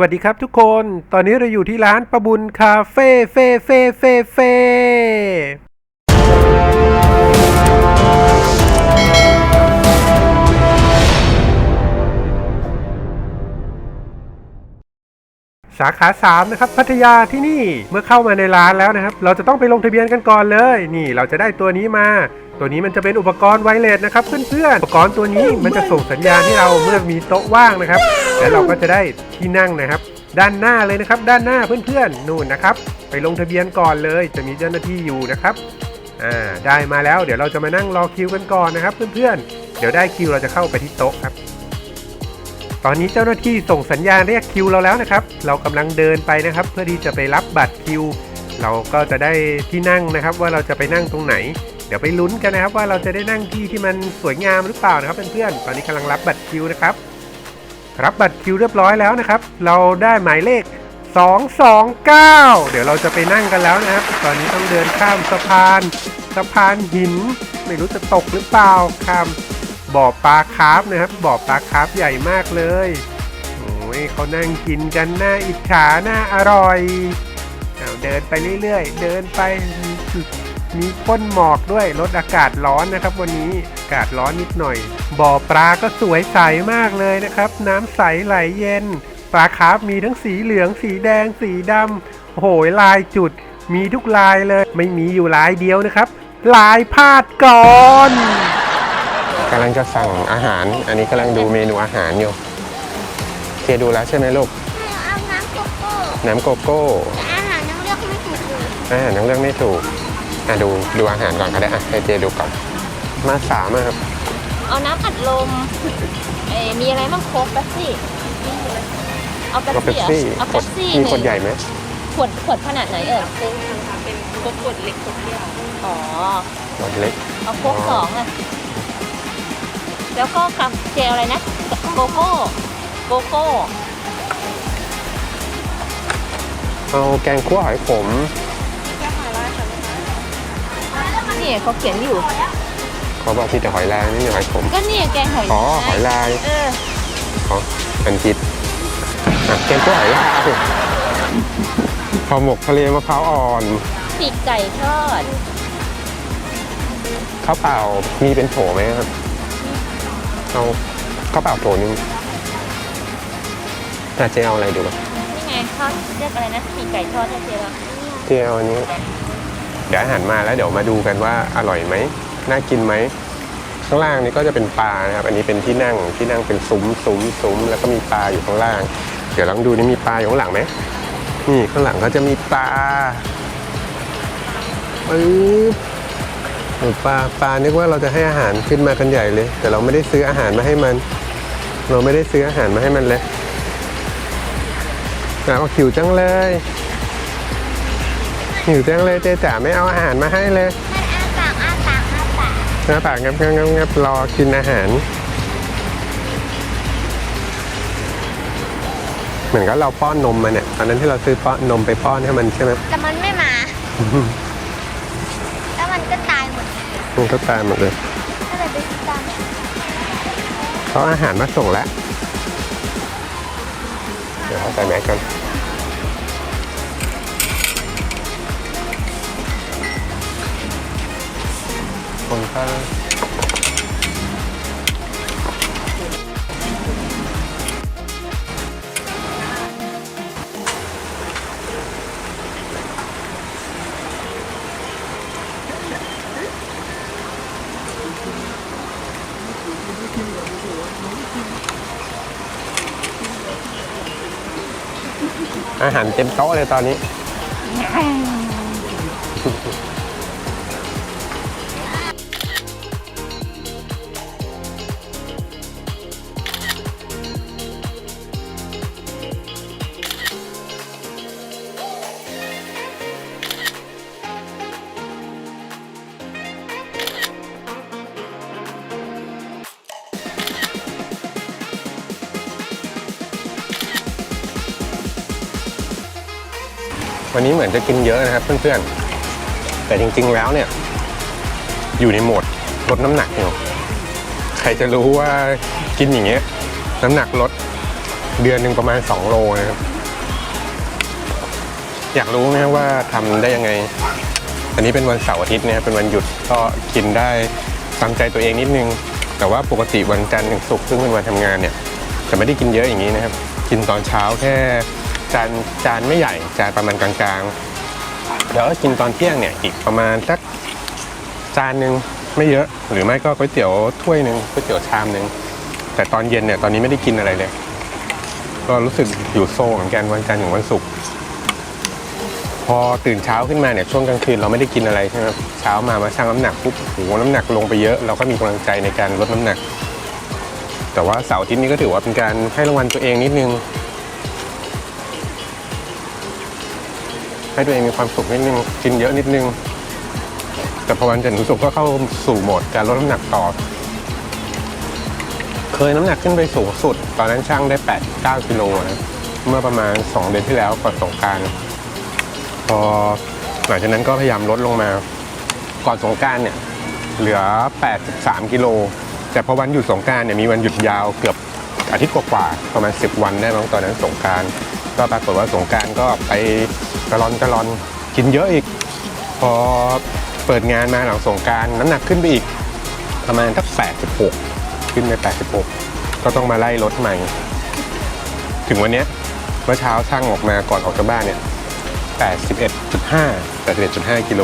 วัสดีครับทุกคน ตอนนี้เราอยู่ที่ร้านประบุญคาเฟ่เฟ่เฟ่เฟ่เฟ่ สาขา3นะครับพัทยาที่นี่เมื่อเข้ามาในร้านแล้วนะครับ เราจะต้องไปลงทะเบียนกันก่อนเลย นี่เราจะได้ตัวนี้มา ตัวนี้มันจะเป็นอุปกรณ์ไวเลสนะครับเพื่อนๆอุปกรณ์ตัวนี้มันจะส่งสัญญาณให้เราเมื่อมีโต๊ะว่างนะครับ แล้วเราก็จะได้ที่นั่งนะครับ ด้านหน้าเลยนะครับ ด้านหน้าเพื่อนๆนู่นนะครับ ไปลงทะเบียนก่อนเลย จะมีเจ้าหน้าที่อยู่นะครับอ่าได้มาแล้วเดี๋ยวเราจะมานั่งรอคิวกันก่อนนะครับ เพื่อนๆเดี๋ยวได้คิวเราจะเข้าไปที่โต๊ะครับ ตอนนี้เจ้าหน้าที่ส่งสัญญาณเรียกคิวเราแล้วนะครับ เรากำลังเดินไปนะครับ เพื่อที่จะไปรับบัตรคิว เราก็จะได้ที่นั่งนะครับ ว่าเราจะไปนั่งตรงไหน เดี๋ยวไปลุ้นกันนะครับ ว่าเราจะได้นั่งที่ที่มันสวยงามหรือเปล่านะครับเพื่อนๆ ตอนนี้กำลังรับบัตรคิวนะครับ รับบัตรคิวเรียบร้อยแล้วนะครับ เราได้หมายเลข 229 เดี๋ยวเราจะไปนั่งกันแล้วนะครับ ตอนนี้ต้องเดินข้ามสะพาน สะพานหิน ไม่รู้จะตกหรือเปล่าข้าม บ่อปลาคาร์ฟนะครับบ่อปลาคาร์ฟใหญ่มากเลยโอ้ยเขานั่งกินกันน่าอิจฉาน่าอร่อยเอาเดินไปเรื่อยๆ เดินไปมีมีพ่นหมอกด้วยลดอากาศร้อนนะครับ วันนี้อากาศร้อนนิดหน่อย บ่อปลาก็สวยใสมากเลยนะครับ น้ำใสไหลเย็น ปลาคาร์ฟมีทั้งสีเหลือง สีแดง สีดำโอ้โหลายจุด มีทุกลายเลย ไม่มีอยู่ลายเดียวนะครับ ลายพาดก่อน กำลังจะสั่งอาหาร อันนี้กำลังดูเมนูอาหารอยู่เคดูแล้วใช่ไหมลูก เอาน้ำโกโก้น้ำโกโก้อาหารยังเลือกไม่ถูกเลยอาหารยังเลือกไม่ถูกอะดูดูอาหารก่อนก็ได้อะให้เจดูก่อนมาสามอะครับเอาน้ำอัดลมเอ้ยมีอะไรบ้างโค้กแป๊บซี่เอาแป๊บก็เป๊ปซี่เหรอซี่เอาแป๊บซี่มีหขวดนึ่งใหญ่ไหมขวดขวดขนาดไหนเอ่ยเป็นค่ะเป็นขวดขวดเล็กขวดเดียวอ๋อ ขวดเล็กเอาโค้กสองอะ แล้วก็กับเจลอะไรนะโกโก้โกโก้เอาแกงคั่วหอยขมนี่เขาเขียนอยู่ เขาบอกที่แต่หอยแรงนี่มีหอยขมก็นี่แกงหอยอ๋อหอยลายเอออ๋อเป็นจิตอะแกงคั่วหอยลายห่อหมกทะเลมะพร้าวอ่อนปีกไก่ทอดข้าวเปล่ามีเป็นโถไหมครับ เอาข้าวเปล่าโถนึงอาเจเอาอะไรดูก่อนนี่ไงเขาเรียกอะไรนะปีกไก่ทอดใช่เจลอะเจเอาอันนี้ เดี๋ยวอาหารมาแล้วเดี๋ยวมาดูกันว่าอร่อยไหมน่ากินไหมข้างล่างนี้ก็จะเป็นปลานะครับ อันนี้เป็นที่นั่งที่นั่งเป็นซุ้มซุ้มซุ้มแล้วก็มีปลาอยู่ข้างล่าง เดี๋ยวลองดูนี่มีปลาอยู่ข้างหลังไหมนี่ข้างหลังก็จะมีปลาปึ๊บโอ้ ปลาปลานึกว่าเราจะให้อาหารขึ้นมากันใหญ่เลย แต่เราไม่ได้ซื้ออาหารมาให้มัน เราไม่ได้ซื้ออาหารมาให้มันเลยแล้วหิวจังเลยหิวจังเลยเจ๊จ๋าไม่เอาอาหารมาให้เลยมันอาปากอาปากอาปากหน้าปากงับงับงับงับรอกินอาหาร เหมือนกับเราป้อนนมมันเนี่ยตอนนั้นที่เราซื้อป้อนนมไปป้อนให้มันใช่ไหมแต่มันไม่มา แล้วมันก็ตายหมด มันก็ตายหมดเลยเขาอาหารมาส่งแล้ว เดี๋ยวเขาใส่แมสกันคนก็ อาหารเต็มโต๊ะเลยตอนนี้ วันนี้เหมือนจะกินเยอะนะครับเพื่อนๆ แต่จริงๆแล้วเนี่ย อยู่ในโหมดลดน้ำหนักอยู่ใครจะรู้ว่ากินอย่างเงี้ยน้ำหนักลดเดือนหนึ่งประมาณ 2 โลนะครับ อยากรู้ไหมว่าทำได้ยังไง อันนี้เป็นวันเสาร์อาทิตย์เนี่ยเป็นวันหยุดก็กินได้ตามใจตัวเองนิดนึง แต่ว่าปกติวันจันทร์ถึงศุกร์ซึ่งเป็นวันทำงานเนี่ยจะไม่ได้กินเยอะอย่างนี้นะครับ กินตอนเช้าแค่ จานจานไม่ใหญ่จานประมาณกลางๆ แล้วก็กินตอนเที่ยงเนี่ยอีกประมาณสักจานหนึ่งไม่เยอะ หรือไม่ก็ก๋วยเตี๋ยวถ้วยหนึ่งก๋วยเตี๋ยวชามหนึ่งแต่ตอนเย็นเนี่ยตอนนี้ไม่ได้กินอะไรเลย ก็รู้สึกอยู่โซ่เหมือนกันวันจันทร์ถึงวันศุกร์พอตื่นเช้าขึ้นมาเนี่ยช่วงกลางคืนเราไม่ได้กินอะไรใช่ไหมเช้ามามาชั่งน้ำหนักปุ๊บโหน้ำหนักลงไปเยอะ เราก็มีกำลังใจในการลดน้ำหนัก แต่ว่าเสาร์อาทิตย์นี้ก็ถือว่าเป็นการให้รางวัลตัวเองนิดนึง ให้ตัวเองมีความสุขนิดนึงกินเยอะนิดนึง แต่พอวันจันทร์ถึงศุกร์ก็เข้าสู่โหมดการลดน้ำหนักต่อ เคยน้ำหนักขึ้นไปสูงสุด ตอนนั้นช่างได้ 8 9กิโลนะเมื่อประมาณ 2 เดือนที่แล้วก่อนสงการพอหลังจากนั้นก็พยายามลดลงมาก่อนสงการเนี่ยเหลือ 83 กิโล แต่พอวันหยุดสงการเนี่ยมีวันหยุดยาวเกือบ อาทิตย์กว่าๆประมาณ 10 วันได้มั้งตอนนั้นสงการก็ปรากฏว่าสงการก็ไปกระลอนกระลอนกินเยอะอีก พอเปิดงานมาหลังสงการน้ำหนักขึ้นไปอีกประมาณสัก86 ขึ้นไป 86 ก็ต้องมาไล่ลดใหม่ ถึงวันนี้เมื่อเช้าช่างออกมาก่อนออกจากบ้านเนี่ย81.5 81.5กิโล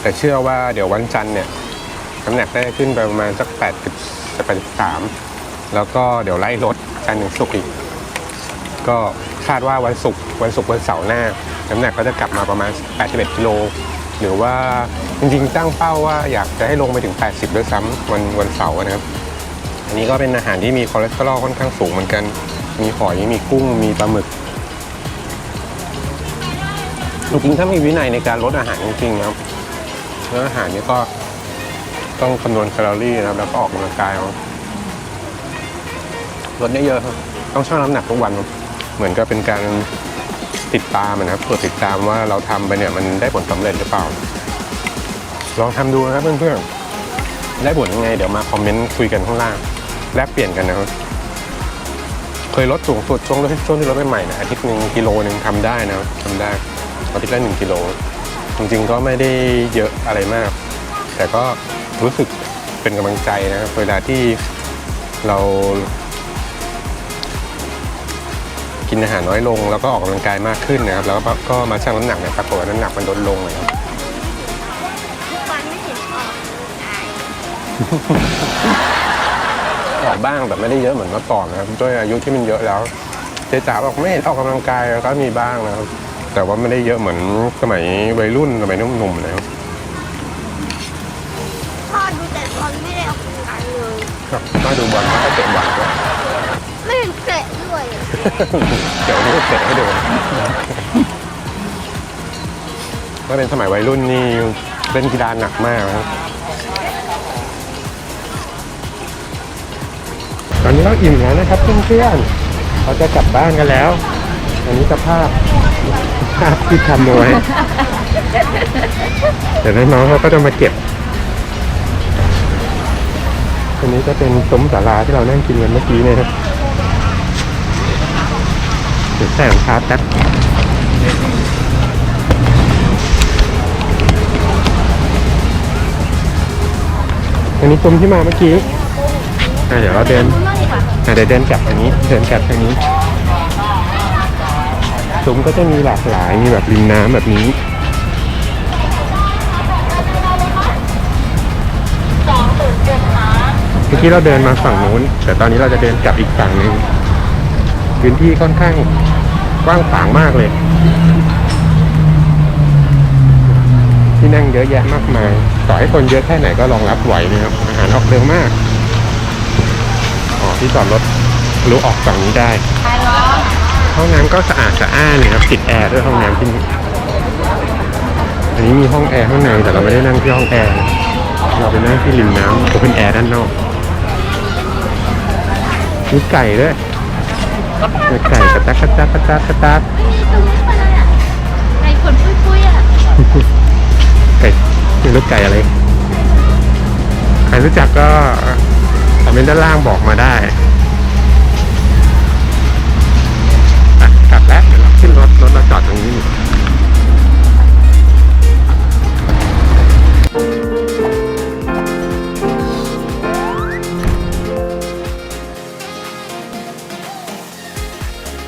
แต่เชื่อว่าเดี๋ยววันจันทร์เนี่ยน้ำหนักได้ขึ้นไปประมาณสัก 80 83 แล้วก็เดี๋ยวไล่ลดจันทร์ถึงศุกร์อีก ก็คาดว่าวันศุกร์วันศุกร์วันเสาร์หน้า น้ำหนักก็จะกลับมาประมาณ 81กิโลหรือว่าจริงๆ ตั้งเป้าว่าอยากจะให้ลงไปถึง 80 ด้วยซ้ำวันวันเสาร์นะครับ อันนี้ก็เป็นอาหารที่มีคอเลสเตอรอลค่อนข้างสูงเหมือนกัน มีหอย มีกุ้ง มีปลาหมึก จริงๆ ถ้ามีวินัยในการลดอาหารจริงๆนะครับแล้วอาหารนี้ก็ต้องคำนวณแคลอรี่นะครับ แล้วก็ออกกำลังกายเอา ลดเยอะๆครับ ต้องชั่งน้ำหนักทุกวัน เหมือนกับเป็นการติดตามนะครับเพื่อติดตามว่าเราทำไปเนี่ยมันได้ผลสำเร็จหรือเปล่า ลองทำดูนะครับเพื่อนๆได้ผลยังไง เดี๋ยวมาคอมเมนต์คุยกันข้างล่างแลกเปลี่ยนกันนะครับเคยลดสูงสุดช่วงช่วงที่ลดใหม่ๆนะอาทิตย์หนึ่งกิโลหนึ่งทำได้นะทำได้อาทิตย์ละหนึ่งกิโลจริงๆก็ไม่ได้เยอะอะไรมาก แต่ก็รู้สึกเป็นกำลังใจนะครับเวลาที่เรา กินอาหารน้อยลง แล้วก็ออกกำลังกายมากขึ้นนะครับ แล้วก็ก็มาชั่งน้ำหนักเนี่ยปรากฏว่าน้ำหนักมันลดลงนะครับ ทุกวันไม่เห็นออกตายออกบ้างแต่ไม่ได้เยอะเหมือนเมื่อก่อนนะครับด้วยอายุที่มันเยอะแล้วเจ๊จ๋าบอกไม่เห็นออกกำลังกายก็มีบ้างนะครับ แต่ว่าไม่ได้เยอะเหมือนสมัยวัยรุ่นสมัยหนุ่มๆนะครับพ่อดูแต่ตอนไม่ได้ออกกำลังกายเลยมาดูบอลก็เตะบอลก็ไม่เห็นเตะด้วย เดี๋ยวนี้เตะให้ดูก็เป็นสมัยวัยรุ่นนี่เล่นกีฬาหนักมากนะครับตอนนี้เราอิ่มแล้วนะครับเพื่อนๆเราจะกลับบ้านกันแล้ว อันนี้สภาพภาพที่ทำเอาไว้เดี๋ยวน้องๆเขาก็จะมาเก็บอันนี้ก็เป็นซุ้มศาลาที่เรานั่งกินกันเมื่อกี้เนะครับ เดี๋ยวใส่รองเท้าแป๊บอันนี้ซุ้มที่มาเมื่อกี้อะเดี๋ยวเราเดินอะเดี๋ยวเดินกลับทางนี้ เดินกลับทางนี้ซุ้มก็จะมีหลากหลาย มีแบบริมน้ำแบบนี้เมื่อกี้เราเดินมาฝั่งนู้น แต่ตอนนี้เราจะเดินกลับอีกฝั่งหนึ่ง พื้นที่ค่อนข้างกว้างขวางมากเลย ที่นั่งเยอะแยะมากมาย ต่อให้คนเยอะแค่ไหนก็รองรับไหวนะครับ อาหารออกเร็วมาก อ๋อที่จอดรถทะลุออกฝั่งนี้ได้ห้องน้ำก็สะอาดสะอ้านเลยครับติดแอร์ด้วยห้องน้ำที่นี่อันนี้มีห้องแอร์ข้างในแต่เราไม่ได้นั่งที่ห้องแอร์เราไปนั่งที่ริมน้ำโอเพนแอร์ด้านนอกมีไก่ด้วย ไก่กระตักกระตักกระตักกระตักไม่มีตรงนี้มาเลยอะไก่ขนปุ้ยๆอะไก่ไม่รู้ไก่อะไร ใครรู้จักก็คอมเมนต์ด้านล่างบอกมาได้อ่กลับแล้วเดี๋ยวเราขึ้นรถรถเราจอดตรงนี้